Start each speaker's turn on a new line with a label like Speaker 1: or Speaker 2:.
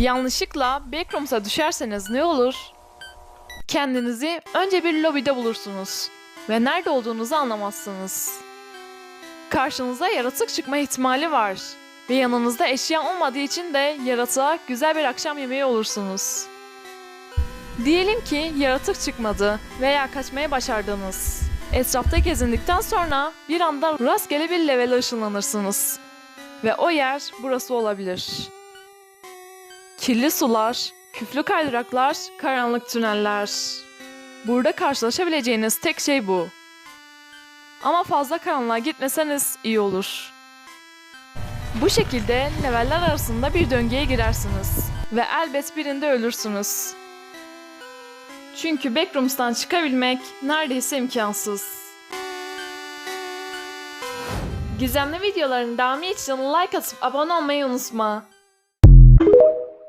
Speaker 1: Yanlışlıkla Backrooms'a düşerseniz ne olur? Kendinizi önce bir lobide bulursunuz ve nerede olduğunuzu anlamazsınız. Karşınıza yaratık çıkma ihtimali var ve yanınızda eşya olmadığı için de yaratığa güzel bir akşam yemeği olursunuz. Diyelim ki yaratık çıkmadı veya kaçmaya başardınız. Etrafta gezindikten sonra bir anda rastgele bir levele ışınlanırsınız. Ve o yer burası olabilir. Kirli sular, küflü kaydıraklar, karanlık tüneller. Burada karşılaşabileceğiniz tek şey bu. Ama fazla karanlığa gitmeseniz iyi olur. Bu şekilde leveller arasında bir döngüye girersiniz ve elbet birinde ölürsünüz. Çünkü Backrooms'tan çıkabilmek neredeyse imkansız. Gizemli videoların devamı için like atıp abone olmayı unutma.